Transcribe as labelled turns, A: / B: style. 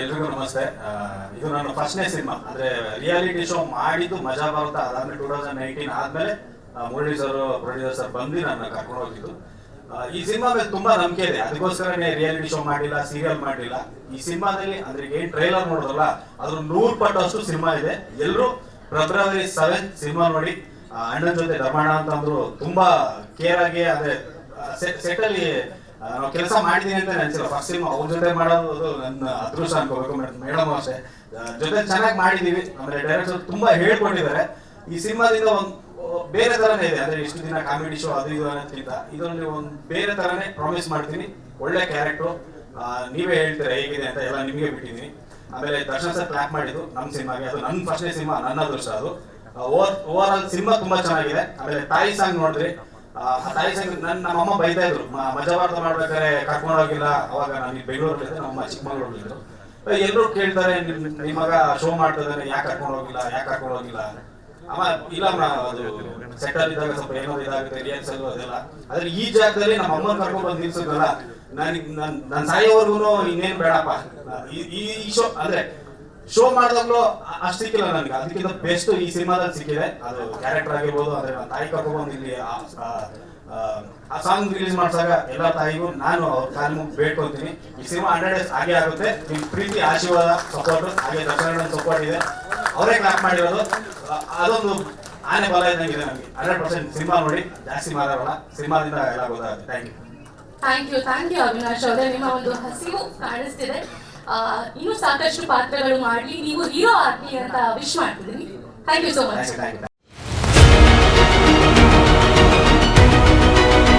A: ಎಲ್ರಿಗೂ ನಮಸ್ತೆ. ಇದು ನನ್ನ ಫಸ್ಟ್ನೇ ಸಿನಿಮಾ. ಅಂದ್ರೆ ರಿಯಾಲಿಟಿ ಶೋ ಮಾಡಿದ್ದು ಮಜಾ ಬರುತ್ತಾ ಅದಾದ್ಮೇಲೆ ಟೂ ತೌಸಂಡ್ ನೈನ್ಟೀನ್ ಆದ್ಮೇಲೆ ಮುರಳಿ ಸರ್ ಪ್ರೊಡ್ಯೂಸರ್ ಸರ್ ಬಂದು ನನ್ನ ಕರ್ಕೊಂಡು ಹೋಗಿದ್ದು. ಈ ಸಿನಿಮಾ ಮೇಲೆ ತುಂಬಾ ನಂಬಿಕೆ ಇದೆ. ಅದಕ್ಕೋಸ್ಕರನೇ ರಿಯಾಲಿಟಿ ಶೋ ಮಾಡಿಲ್ಲ ಸೀರಿಯಲ್ ಮಾಡಿಲ್ಲ. ಈ ಸಿನಿಮಾದಲ್ಲಿ ಅಂದ್ರೆ ಏನ್ ಟ್ರೈಲರ್ ನೋಡಿದ್ರಲ್ಲ ಅದ್ರ ನೂರ್ ಪಟ್ಟಷ್ಟು ಸಿನಿಮಾ ಇದೆ. ಎಲ್ಲರೂ ಫೆಬ್ರವರಿ ಸೆವೆನ್ ಸಿನಿಮಾ ನೋಡಿ. ಅಣ್ಣನ ಜೊತೆ ಧರ್ಮಣ್ಣ ಅಂತಂದ್ರು ತುಂಬಾ ಕೇರ್ ಆಗಿ, ಅದೇ ಸೆಟ್ ಅಲ್ಲಿ ನಾವು ಕೆಲಸ ಮಾಡಿದೀನಿ ಅಂತ ಅನ್ಸಿಲ್ಲ ಫಸ್ಟ್ ಸಿನಿಮಾ ಅವ್ರ ಜೊತೆ ಮಾಡೋದು ನನ್ನ ಅದೃಷ್ಟ ಅನ್ಕೋಬೇಕು ಮೇಡಮ್ ಮೇಡಮ್ ಆ, ಜೊತೆ ಚೆನ್ನಾಗಿ ಮಾಡಿದೀವಿ. ಆಮೇಲೆ ಡೈರೆಕ್ಟರ್ ತುಂಬಾ ಹೇಳ್ಕೊಂಡಿದ್ದಾರೆ. ಈ ಸಿನಿಮಾದಿಂದ ಒಂದು ಬೇರೆ ತರನೇ ಇದೆ. ಅಂದ್ರೆ ಇಷ್ಟು ದಿನ ಕಾಮಿಡಿ ಶೋ ಅದು ಇದು ಅನ್ನೋದಕ್ಕಿಂತ ಇದರಲ್ಲಿ ಒಂದು ಬೇರೆ ತರನೇ ಪ್ರಾಮಿಸ್ ಮಾಡ್ತೀನಿ. ಒಳ್ಳೆ ಕ್ಯಾರೆಕ್ಟರ್ ನೀವೇ ಹೇಳ್ತೀರಾ ಹೇಗಿದೆ ಅಂತ ಎಲ್ಲ ನಿಮಗೆ ಬಿಟ್ಟಿದ್ದೀನಿ ಆಮೇಲೆ ದರ್ಶನ್ ಸರ್ ಕ್ಲಾಪ್ ಮಾಡಿದ್ದು ನಮ್ಮ ಸಿನಿಮಾಗೆ. ಅದು ನನ್ನ ಫಸ್ಟ್ ಸಿನಿಮಾ ನನ್ನ ಅದೃಷ್ಟ ಅದು. ಓವರ್ ಆಲ್ ಸಿನಿಮಾ ತುಂಬಾ ಚೆನ್ನಾಗಿದೆ. ಆಮೇಲೆ ತಾಯಿ ಸಾಂಗ್ ಆ ತಾಯಿ ಸಂಘ ನನ್ನ ನಮ್ಮಮ್ಮ ಬೈತಾ ಇದ್ರು. ಮ- ಮಜಾ ಭಾರತ ಮಾಡ್ಬೇಕಾದ್ರೆ ಕರ್ಕೊಂಡು ಹೋಗಿಲ್ಲ ಅವಾಗ ನಾನು ಬೆಂಗಳೂರಲ್ಲಿ ನಮ್ಮಮ್ಮ ಚಿಕ್ಕಮಗಳೂರಲ್ಲಿದ್ದರು ಎಲ್ಲರೂ ಕೇಳ್ತಾರೆ, ನಿಮ್ ಮಗ ಶೋ ಮಾಡ್ತಿದ್ದಾನೆ, ಯಾಕೆ ಕರ್ಕೊಂಡು ಹೋಗಿಲ್ಲ ಯಾಕೆ ಕರ್ಕೊಂಡು ಹೋಗಿಲ್ಲ ಅಮ್ಮ, ಇಲ್ಲ ಅದು ಸೆಟಲ್ ಇದ್ದಾಗ ಸ್ವಲ್ಪ ಏನೋ ಇದಾಗುತ್ತೆ ರಿಯಾಕ್ಸಲ್ ಅದೆಲ್ಲ. ಆದ್ರೆ ಈ ಜಾಗದಲ್ಲಿ ನಮ್ಮ ಅಮ್ಮನ ಕರ್ಕೊಂಡು ಬಂದು ನಿಲ್ಸಿದ್ರಲ್ಲ ನನ್ ನನ್ನ ಸಾಯೋವರೆಗೂ ಇನ್ನೇನು ಬೇಡಪ್ಪ. ಈ ಶೋ ಅಂದ್ರೆ ಶೋ ಮಾಡಿದಾಗ್ಲೂ ಅಷ್ಟು ಸಿಕ್ಕಿಲ್ಲ ನನಗೆ. ಅದಕ್ಕಿಂತ ಬೆಸ್ಟ್ ಈ ಸಿನಿಮಾದಲ್ಲಿ ಸಿಕ್ಕಿದೆ. ಅದು ಕ್ಯಾರೆಕ್ಟರ್ ಆಗಿರ್ಬೋದು ಅಂದ್ರೆ ನನ್ನ ತಾಯಿ ಕರ್ಕೊಂಡು ಇಲ್ಲಿ ಆ- ಸಾಂಗ್ ರಿಲೀಸ್ ಮಾಡ್ಸಾಗ ಎಲ್ಲ ತಾಯಿಗೂ ನಾನು ಅವ್ರ ಕಾಲ್ ಮುಗಿ ಬೇಡ್ಕೊಂತೀನಿ ಈ ಸಿನಿಮಾ ಹಂಡ್ರೆಡ್ ಡೇಸ್ ಆಗೇ ಆಗುತ್ತೆ. ನಿಮ್ ಪ್ರೀತಿ, ಆಶೀರ್ವಾದ ಸಪೋರ್ಟ್ ಹಾಗೆ ದರ್ಶನ ಸಪೋರ್ಟ್ ಇದೆ. ಅವರೇ ಕ್ಲಾಪ್ ಮಾಡಿರೋದು. ಅದೊಂದು ಆನೆ ಬಲ ಇದ್ದಂಗಿದೆ ನನಗೆ. ಹಂಡ್ರೆಡ್ ಪರ್ಸೆಂಟ್ ಸಿನಿಮಾ ನೋಡಿ. ಜಾಸ್ತಿ ಮಾತಾಡೋಣ. ಸಿನಿಮಾದಿಂದ ಎಲ್ಲ ಗೊತ್ತಾಗುತ್ತೆ. Thank you
B: thank you thank you Avinash ಅವರೇ. ನಿಮ್ಮ ಒಂದು ಹಸಿವು ಕಾಣಿಸ್ತಿದೆ. ಇನ್ನೂ ಸಾಕಷ್ಟು ಪಾತ್ರಗಳು ಮಾಡಲಿ. ನೀವು ಹೀರೋ ಆಗ್ಲಿ ಅಂತ ವಿಶ್ ಮಾಡ್ತಿದ್ದೀನಿ. Thank you so much